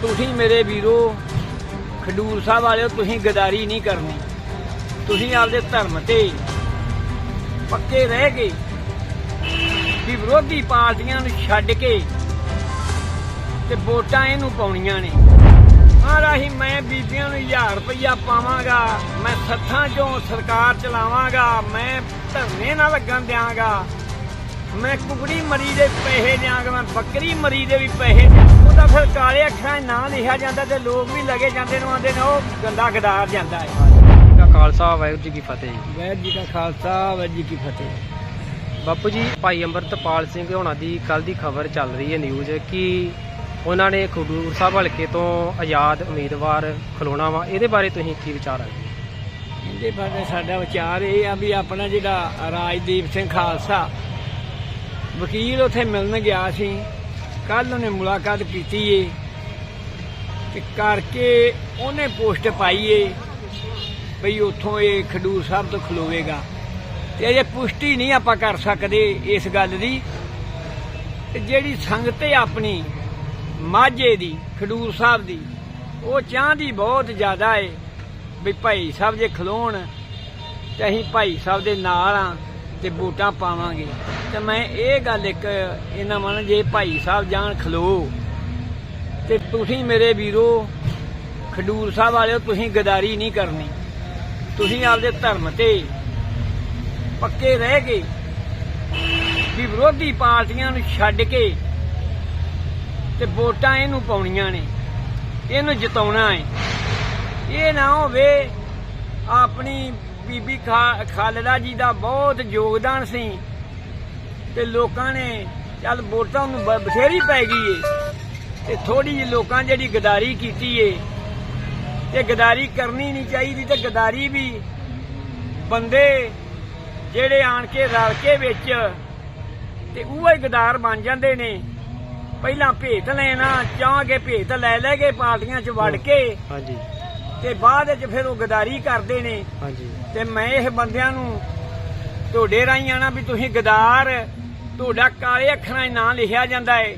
ਤੁਸੀਂ ਮੇਰੇ ਵੀਰੋ, ਖਡੂਰ ਸਾਹਿਬ ਵਾਲਿਓ, ਤੁਸੀਂ ਗਦਾਰੀ ਨਹੀਂ ਕਰਨੀ। ਤੁਸੀਂ ਆਪਦੇ ਧਰਮ ਤੇ ਪੱਕੇ ਰਹਿ ਕੇ ਵੀ ਵਿਰੋਧੀ ਪਾਰਟੀਆਂ ਨੂੰ ਛੱਡ ਕੇ ਤੇ ਵੋਟਾਂ ਇਹਨੂੰ ਪਾਉਣੀਆਂ ਨੇ। ਆ ਰਾਹੀ ਮੈਂ ਬੀਬੀਆਂ ਨੂੰ 1000 ਰੁਪਇਆ ਪਾਵਾਂਗਾ, ਮੈਂ ਸੱਥਾਂ ਚੋਂ ਸਰਕਾਰ ਚਲਾਵਾਂਗਾ, ਮੈਂ ਧਰਨੇ ਨਾਲ ਲੱਗਣ ਦਿਆਂਗਾ। ਮੈਂ ਕੁਕੜੀ ਮਰੀ ਦੇ ਪੈਸੇ ਦਿਆਂਗਾ ਮੈਂ ਬੱਕਰੀ ਮਰੀ ਦੇ ਵੀ ਪੈਸੇ ਉਹਦਾ ਫਿਰ ਕਾਲੇ ਅੱਖਰਾਂ 'ਚ ਨਾਂ ਲਿਖਿਆ ਜਾਂਦਾ ਤੇ ਲੋਕ ਵੀ ਲਗੇ ਜਾਂਦੇ ਨੂੰ ਆਂਦੇ ਨੇ ਉਹ ਗੰਦਾ ਗਦਾਰ ਜਾਂਦਾ ਹੈ। ਦਾ ਖਾਲਸਾ ਵਾਹਿਗੁਰੂ ਜੀ ਕੀ ਫਤਿਹ। ਵਾਹਿਗੁਰੂ ਜੀ ਕਾ ਖਾਲਸਾ ਵਾਹਿਗੁਰੂ ਜੀ ਕੀ ਫਤਿਹ। ਬਾਪੂ ਜੀ ਭਾਈ ਅੰਮ੍ਰਿਤਪਾਲ ਸਿੰਘ ਹੋਣਾ ਦੀ ਕੱਲ ਦੀ ਖਬਰ ਚੱਲ ਰਹੀ ਹੈ ਨਿਊਜ਼ ਕਿ ਉਹਨਾਂ ਨੇ ਖਡੂਰ ਸਾਹਿਬ ਹਲਕੇ ਤੋਂ ਆਜ਼ਾਦ ਉਮੀਦਵਾਰ ਖਲੋਣਾ ਵਾ। ਇਹਦੇ ਬਾਰੇ ਤੁਸੀਂ ਕੀ ਵਿਚਾਰ ਹੈ? ਇਹਦੇ ਬਾਰੇ ਸਾਡਾ ਵਿਚਾਰ ਇਹ ਆ ਵੀ ਆਪਣਾ ਜਿਹੜਾ ਰਾਜਦੀਪ ਸਿੰਘ ਖਾਲਸਾ ਵਕੀਲ ਉੱਥੇ ਮਿਲਣ ਗਿਆ ਸੀ। ਕੱਲ ਉਹਨੇ ਮੁਲਾਕਾਤ ਕੀਤੀ ਏ ਤੇ ਕਰਕੇ ਉਹਨੇ ਪੋਸਟ ਪਾਈ ਏ ਬਈ ਉੱਥੋਂ ਇਹ ਖਡੂਰ ਸਾਹਿਬ ਤੋਂ ਖਲੋਵੇਗਾ। ਤੇ ਅਜੇ ਪੁਸ਼ਟੀ ਨਹੀਂ ਆਪਾਂ ਕਰ ਸਕਦੇ ਇਸ ਗੱਲ ਦੀ। ਤੇ ਜਿਹੜੀ ਸੰਗਤ ਹੈ ਆਪਣੀ, ਮਾਝੇ ਦੀ, ਖਡੂਰ ਸਾਹਿਬ ਦੀ, ਉਹ ਚਾਹੁੰਦੀ ਬਹੁਤ ਜ਼ਿਆਦਾ ਏ। ਵੀ ਭਾਈ ਸਾਹਿਬ ਜੇ ਖਲੋਣ ਤੇ ਅਸੀਂ ਭਾਈ ਸਾਹਿਬ ਦੇ ਨਾਲ ਆ। ਤੇ ਵੋਟਾਂ ਪਾਵਾਂਗੇ। ਤੇ ਮੈਂ ਇਹ ਗੱਲ ਇੱਕ ਇਹਨਾਂ ਮਨ ਜੇ ਭਾਈ ਸਾਹਿਬ ਜਾਣ ਖਲੋ। ਤੇ ਤੁਸੀਂ ਮੇਰੇ ਵੀਰੋ, ਖਡੂਰ ਸਾਹਿਬ ਵਾਲਿਓ, ਤੁਸੀਂ ਗਦਾਰੀ ਨਹੀਂ ਕਰਨੀ। ਤੁਸੀਂ ਆਪਦੇ ਧਰਮ ਤੇ ਪੱਕੇ ਰਹਿ ਕੇ ਵੀ ਵਿਰੋਧੀ ਪਾਰਟੀਆਂ ਨੂੰ ਛੱਡ ਕੇ ਤੇ ਵੋਟਾਂ ਇਹਨੂੰ ਪਾਉਣੀਆਂ ਨੇ, ਇਹਨੂੰ ਜਿਤਾਉਣਾ ਹੈ। ਇਹ ਨਾ ਹੋਵੇ ਆਪਣੀ ਬੀਬੀ ਖਾ- ਜੀ ਦਾ ਬਹੁਤ ਯੋਗਦਾਨ ਸੀ ਤੇ ਲੋਕਾਂ ਨੇ ਚੱਲ ਵੋਟਾਂ ਨੂੰ ਬਥੇਰੀ ਪੈ ਗਈ ਏ। ਤੇ ਥੋੜੀ ਜਿਹੀ ਲੋਕਾਂ ਜਿਹੜੀ ਗਦਾਰੀ ਕੀਤੀ ਏ, ਤੇ ਗਦਾਰੀ ਕਰਨੀ ਨਹੀਂ ਚਾਹੀਦੀ ਤੇ ਗਦਾਰੀ ਵੀ ਬੰਦੇ ਜਿਹੜੇ ਆਣ ਕੇ ਰਲ ਕੇ ਵਿੱਚ ਤੇ ਉਹ ਹੀ ਗਦਾਰ ਬਣ ਜਾਂਦੇ ਨੇ। ਪਹਿਲਾਂ ਭੇਤ ਲੈਣਾ, ਚਾਹ ਕੇ ਭੇਤ ਲੈ ਲੈ ਕੇ ਪਾਰਟੀਆਂ 'ਚ ਵੜ ਕੇ ਹਾਂਜੀ। ਤੇ ਬਾਅਦ ਵਿੱਚ ਫਿਰ ਉਹ ਗਦਾਰੀ ਕਰਦੇ ਨੇ। ਹਾਂਜੀ। ਤੇ ਮੈਂ ਇਹ ਬੰਦਿਆਂ ਨੂੰ ਤੁਹਾਡੇ ਰਾਹੀਂ ਆਣਾ ਵੀ ਤੁਸੀਂ ਗਦਾਰ ਤੁਹਾਡਾ ਕਾਲੇ ਅੱਖਰਾਂ 'ਚ ਨਾਂ ਲਿਖਿਆ ਜਾਂਦਾ ਹੈ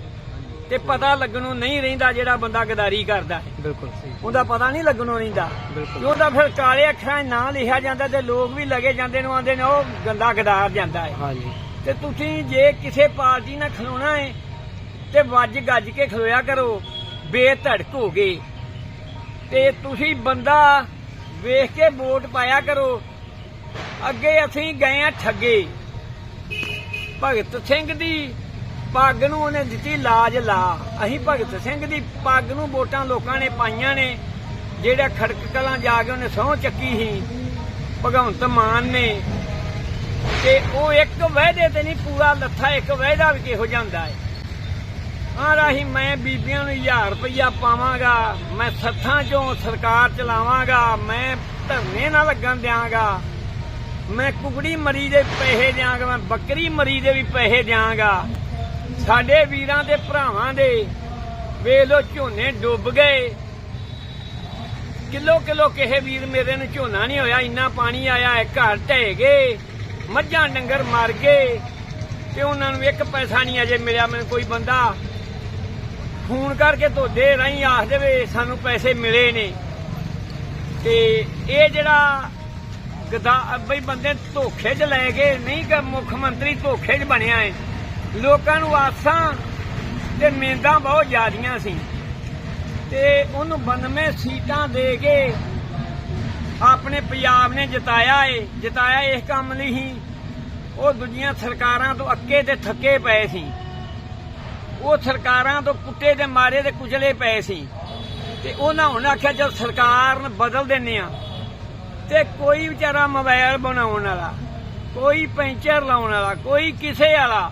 ਤੇ ਪਤਾ ਲੱਗਣੋਂ ਨਹੀਂ ਰਹਿੰਦਾ ਜਿਹੜਾ ਬੰਦਾ ਗਦਾਰੀ ਕਰਦਾ ਹੈ ਬਿਲਕੁਲ ਸਹੀ। ਉਹਦਾ ਪਤਾ ਨਹੀਂ ਲੱਗਣੋਂ ਰਹਿੰਦਾ। ਬਿਲਕੁਲ। ਉਹਦਾ ਫਿਰ ਕਾਲੇ ਅੱਖਰਾਂ 'ਚ ਨਾਂ ਲਿਖਿਆ ਜਾਂਦਾ ਤੇ ਲੋਕ ਵੀ ਲਗੇ ਜਾਂਦੇ ਨੂੰ ਆਂਦੇ ਨੇ ਉਹ ਗੰਦਾ ਗਦਾਰ ਜਾਂਦਾ ਹੈ ਹਾਂਜੀ। ਤੇ ਤੁਸੀਂ ਜੇ ਕਿਸੇ ਪਾਰਟੀ ਨਾਲ ਖਲੋਣਾ ਹੈ ਤੇ ਵੱਜ ਗੱਜ ਕੇ ਖਲੋਇਆ ਕਰੋ ਬੇਧੜਕ ਹੋ ਗਏ। ਤੇ ਤੁਸੀਂ ਬੰਦਾ ਵੇਖ ਕੇ ਵੋਟ ਪਾਇਆ ਕਰੋ। ਅੱਗੇ ਅਸੀਂ ਗਏ ਆ ਠੱਗੇ। ਭਗਤ ਸਿੰਘ ਦੀ ਪੱਗ ਨੂੰ ਉਹਨੇ ਦਿੱਤੀ ਲਾਜ ਲਾ। ਅਸੀਂ ਭਗਤ ਸਿੰਘ ਦੀ ਪੱਗ ਨੂੰ ਵੋਟਾਂ ਲੋਕਾਂ ਨੇ ਪਾਈਆਂ ਨੇ। ਜਿਹੜਾ ਖੜਕ ਕਲਾਂ ਜਾ ਕੇ ਉਹਨੇ ਸਹੁੰ ਚੱਕੀ ਸੀ। ਭਗਵੰਤ ਮਾਨ ਨੇ। ਤੇ ਉਹ ਇੱਕ ਵਾਅਦੇ ਤੇ ਨਹੀਂ, ਪੂਰਾ ਲੱਥਾ ਇੱਕ ਵਾਅਦਾ ਵੀ ਕਿਹੋ ਜਾਂਦਾ ਹੈ। ਆ ਰਾਹੀ ਮੈਂ ਬੀਬੀਆਂ ਨੂੰ 1000 ਰੁਪਇਆ ਪਾਵਾਂਗਾ, ਮੈਂ ਸੱਥਾਂ ਚੋਂ ਸਰਕਾਰ ਚਲਾਵਾਂਗਾ, ਮੈਂ ਧਰਨੇ ਨਾਲ ਲੱਗਣ ਦਿਆਂਗਾ। ਮੈਂ ਕੁਕੜੀ ਮਰੀ ਦੇ ਪੈਸੇ ਦਿਆਂਗਾ, ਮੈਂ ਬੱਕਰੀ ਮਰੀ ਦੇ ਵੀ ਪੈਸੇ ਦਿਆਂਗਾ। ਸਾਡੇ ਵੀਰਾਂ ਦੇ ਭਰਾਵਾਂ ਦੇ ਵੇਖ ਲੋ ਝੋਨੇ ਡੁੱਬ ਗਏ। ਕਿਲੋ ਕਿਲੋ ਕਿਸੇ ਵੀਰ ਮੇਰੇ ਨੂੰ ਝੋਨਾ ਨਹੀਂ ਹੋਇਆ, ਇੰਨਾ ਪਾਣੀ ਆਇਆ ਹੈ ਘਰ ਢਹਿ ਗਏ, ਮੱਝਾਂ ਡੰਗਰ ਮਰ ਗਏ। ਤੇ ਉਹਨਾਂ ਨੂੰ ਇੱਕ ਪੈਸਾ ਨਹੀਂ ਅਜੇ ਮਿਲਿਆ, ਮੈਨੂੰ ਕੋਈ ਬੰਦਾ ਫੋਨ ਕਰਕੇ ਤੁਹਾਡੇ ਰਾਹੀਂ ਆਖ ਦੇਵੇ ਸਾਨੂੰ ਪੈਸੇ ਮਿਲੇ ਨੇ। ਤੇ ਇਹ ਜਿਹੜਾ ਗਦਾ ਬਈ ਬੰਦੇ ਧੋਖੇ 'ਚ ਲੈ ਕੇ ਨਹੀਂ ਕਿ ਮੁੱਖ ਮੰਤਰੀ ਧੋਖੇ 'ਚ ਬਣਿਆ ਏ। ਲੋਕਾਂ ਨੂੰ ਆਸਾਂ ਤੇ ਮਿਹਨਤਾਂ ਬਹੁਤ ਜ਼ਿਆਦੀਆਂ ਸੀ। ਤੇ ਉਹਨੂੰ 92 ਸੀਟਾਂ ਦੇ ਕੇ ਆਪਣੇ ਪੰਜਾਬ ਨੇ ਜਿਤਾਇਆ ਏ। ਜਿਤਾਇਆ ਇਸ ਕੰਮ ਲਈ ਹੀ ਉਹ ਦੂਜੀਆਂ ਸਰਕਾਰਾਂ ਤੋਂ ਅੱਕੇ ਤੇ ਥੱਕੇ ਪਏ ਸੀ। ਉਹ ਸਰਕਾਰਾਂ ਤੋਂ ਕੁੱਟੇ ਦੇ ਮਾਰੇ ਤੇ ਕੁਚਲੇ ਪਏ ਸੀ। ਤੇ ਉਹਨਾਂ ਹੁਣ ਆਖਿਆ ਜਦ ਸਰਕਾਰ ਨੂੰ ਬਦਲ ਦਿੰਨੇ ਆ ਤੇ ਕੋਈ ਵਿਚਾਰਾ ਮੋਬਾਈਲ ਬਣਾਉਣ ਵਾਲਾ ਕੋਈ ਪੈਂਚਰ ਲਾਉਣ ਵਾਲਾ ਕੋਈ ਕਿਸੇ ਵਾਲਾ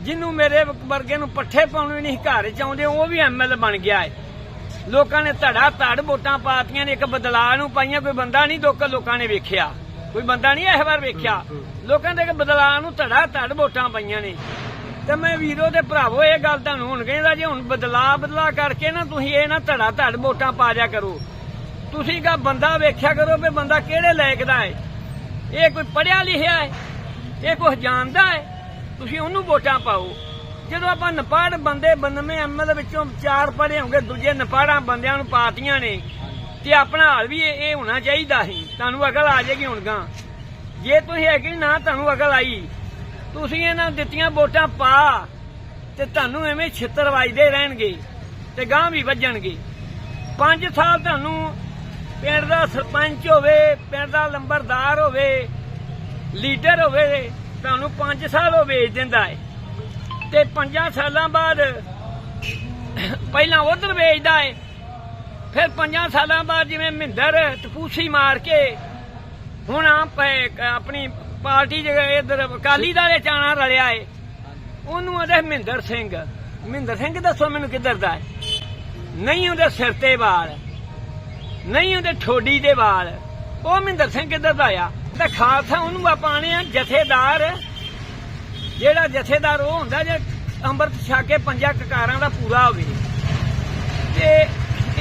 ਜਿਹਨੂੰ ਮੇਰੇ ਵਰਗੇ ਨੂੰ ਪੱਠੇ ਪਾਉਣ ਵੀ ਨਹੀਂ ਘਰ ਚ ਆਉਂਦੇ ਉਹ ਵੀ ਐਮਐਲ ਬਣ ਗਿਆ ਹੈ। ਲੋਕਾਂ ਨੇ ਧੜਾ ਧੜ ਵੋਟਾਂ ਪਾਤੀਆਂ ਨੇ ਇੱਕ ਬਦਲਾਅ ਨੂੰ ਪਾਈਆਂ ਕੋਈ ਬੰਦਾ ਨਹੀਂ ਲੋਕ ਲੋਕਾਂ ਨੇ ਵੇਖਿਆ। ਕੋਈ ਬੰਦਾ ਨਹੀਂ ਇਸ ਵਾਰ ਵੇਖਿਆ। ਲੋਕਾਂ ਦੇ ਇੱਕ ਬਦਲਾਅ ਨੂੰ ਧੜਾ ਧੜ ਵੋਟਾਂ ਪਾਈਆਂ ਨੇ। ਤੇ ਮੈਂ ਵੀਰੋ ਤੇ ਭਰਾਵੋ, ਇਹ ਗੱਲ ਤੁਹਾਨੂੰ ਹੁਣ ਕਹਿੰਦਾ ਜੇ ਹੁਣ ਬਦਲਾਅ ਬਦਲਾ ਕਰਕੇ ਨਾ ਤੁਸੀਂ ਇਹ ਨਾ ਧੜਾ ਧੜ ਵੋਟਾਂ ਪਾ ਜਾ ਕਰੋ। ਤੁਸੀਂ ਕਾ ਬੰਦਾ ਵੇਖਿਆ ਕਰੋ ਵੀ ਬੰਦਾ ਕਿਹੜੇ ਲਾਇਕ ਦਾ ਹੈ। ਇਹ ਕੋਈ ਪੜਿਆ ਲਿਖਿਆ ਹੈ, ਇਹ ਕੁਝ ਜਾਣਦਾ ਹੈ, ਤੁਸੀਂ ਉਹਨੂੰ ਵੋਟਾਂ ਪਾਓ। ਜਦੋਂ ਆਪਾਂ ਨਪਾੜ ਬੰਦੇ ਬੰਦਵੇਂ ਐਮਐਲ ਵਿੱਚੋਂ ਚਾਰ ਪੜੇ ਹੋਗੇ ਦੂਜੇ ਨਪਾੜਾਂ ਬੰਦਿਆਂ ਨੂੰ ਪਾਤੀਆਂ ਨੇ, ਤੇ ਆਪਣਾ ਹਾਲ ਵੀ ਇਹ ਹੋਣਾ ਚਾਹੀਦਾ ਸੀ। ਤੁਹਾਨੂੰ ਅਕਲ ਆ ਜਾਏਗੀ ਹੁਣ ਗਾਂ। ਜੇ ਤੁਸੀਂ ਹੈਗੀ ਨਾ, ਤੁਹਾਨੂੰ ਅਕਲ ਆਈ। ਤੁਸੀਂ ਇਹਨਾਂ ਨੂੰ ਦਿੱਤੀਆਂ ਵੋਟਾਂ ਪਾ ਤੇ ਤੁਹਾਨੂੰ ਐਵੇਂ ਛਿੱਤਰ ਵੱਜਦੇ ਰਹਿਣਗੇ ਤੇ ਗਾਂ ਵੀ ਵੱਜਣਗੇ। 5 ਸਾਲ ਤੁਹਾਨੂੰ ਪਿੰਡ ਦਾ ਸਰਪੰਚ ਹੋਵੇ, ਪਿੰਡ ਦਾ ਲੰਬਰਦਾਰ ਹੋਵੇ, ਲੀਡਰ ਹੋਵੇ, ਤੁਹਾਨੂੰ 5 ਸਾਲ ਉਹ ਵੇਚ ਦਿੰਦਾ ਹੈ ਤੇ 5 ਸਾਲਾਂ ਬਾਅਦ ਪਹਿਲਾਂ ਉਧਰ ਵੇਚਦਾ ਹੈ ਫਿਰ 5 ਸਾਲਾਂ ਬਾਅਦ ਜਿਵੇਂ ਮਹਿੰਦਰ ਟਪੂਸੀ ਮਾਰ ਕੇ ਹੁਣ ਆਪ ਆਪਣੀ ਪਾਰਟੀ ਜਿਹੜੇ ਇਧਰ ਅਕਾਲੀ ਦਲ ਚ ਆਣਾ ਰਲਿਆ ਏ। ਉਹਨੂੰ ਉਹਦੇ ਮਹਿੰਦਰ ਸਿੰਘ। ਮਹਿੰਦਰ ਸਿੰਘ ਦੱਸੋ ਮੈਨੂੰ ਕਿੱਧਰ ਦਾ ਹੈ ਨਹੀਂ ਉਹਦੇ ਸਿਰ ਤੇ ਵਾਲ। ਨਹੀਂ ਉਹਦੇ ਠੋਡੀ ਦੇ ਵਾਲ। ਉਹ ਮਹਿੰਦਰ ਸਿੰਘ ਕਿੱਧਰ ਦਾ ਆ? ਤੇ ਖਾਲਸਾ ਉਹਨੂੰ ਆਪਾਂ ਆਣੇ ਆ ਜਥੇਦਾਰ। ਜਿਹੜਾ ਜਥੇਦਾਰ ਉਹ ਹੁੰਦਾ ਜੇ ਅੰਮ੍ਰਿਤ ਛਕ ਕੇ ਪੰਜਾਂ ਕਕਾਰਾਂ ਦਾ ਪੂਰਾ ਹੋਵੇ। ਤੇ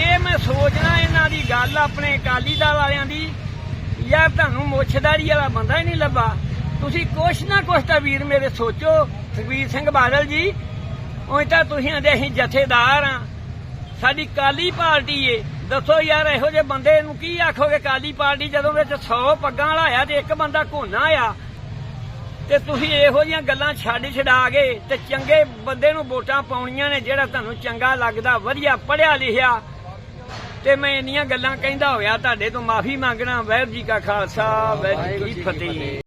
ਇਹ ਮੈਂ ਸੋਚਣਾ ਇਹਨਾਂ ਦੀ ਗੱਲ ਆਪਣੇ ਅਕਾਲੀ ਦਲ ਵਾਲਿਆਂ ਦੀ ਯਾਰ ਤੁਹਾਨੂੰ ਮੁੱਛਦਾਰੀ ਵਾਲਾ ਬੰਦਾ ਹੀ ਨਹੀਂ ਲੱਭਾ। ਤੁਸੀਂ ਕੁਛ ਨਾ ਕੁਛ ਤਾਂ ਵੀਰ ਮੇਰੇ ਸੋਚੋ, ਸੁਖਬੀਰ ਸਿੰਘ ਬਾਦਲ ਜੀ, ਉਹ ਤਾਂ ਤੁਸੀਂ ਆਂਦੇ ਅਸੀਂ ਜਥੇਦਾਰ ਆ। ਸਾਡੀ ਕਾਲੀ ਪਾਰਟੀ ਏ। ਦੱਸੋ ਯਾਰ ਇਹੋ ਜਿਹੇ ਬੰਦੇ ਨੂੰ ਕੀ ਆਖੋਗੇ? ਕਾਲੀ ਪਾਰਟੀ ਜਦੋਂ ਵਿੱਚ 100 ਪੱਗਾਂ ਵਾਲਾ ਆਇਆ ਤੇ ਇੱਕ ਬੰਦਾ ਘੋਨਾ ਆ। ਤੇ ਤੁਸੀਂ ਇਹੋ ਜਿਹੀਆਂ ਗੱਲਾਂ ਛੱਡ ਛਡਾ ਕੇ ਤੇ ਚੰਗੇ ਬੰਦੇ ਨੂੰ ਵੋਟਾਂ ਪਾਉਣੀਆਂ ਨੇ ਜਿਹੜਾ ਤੁਹਾਨੂੰ ਚੰਗਾ ਲੱਗਦਾ, ਵਧੀਆ ਪੜਿਆ ਲਿਖਿਆ ਤੇ ਮੈਂ ਇੰਨੀਆਂ ਗੱਲਾਂ ਕਹਿੰਦਾ ਹੋਇਆ ਤੁਹਾਡੇ ਤੋਂ ਮਾਫੀ ਮੰਗਣਾ ਵਾਹਿਗੁਰੂ ਜੀ ਕਾ ਖਾਲਸਾ ਵਾਹਿਗੁਰੂ ਜੀ ਕੀ ਫਤਿਹ।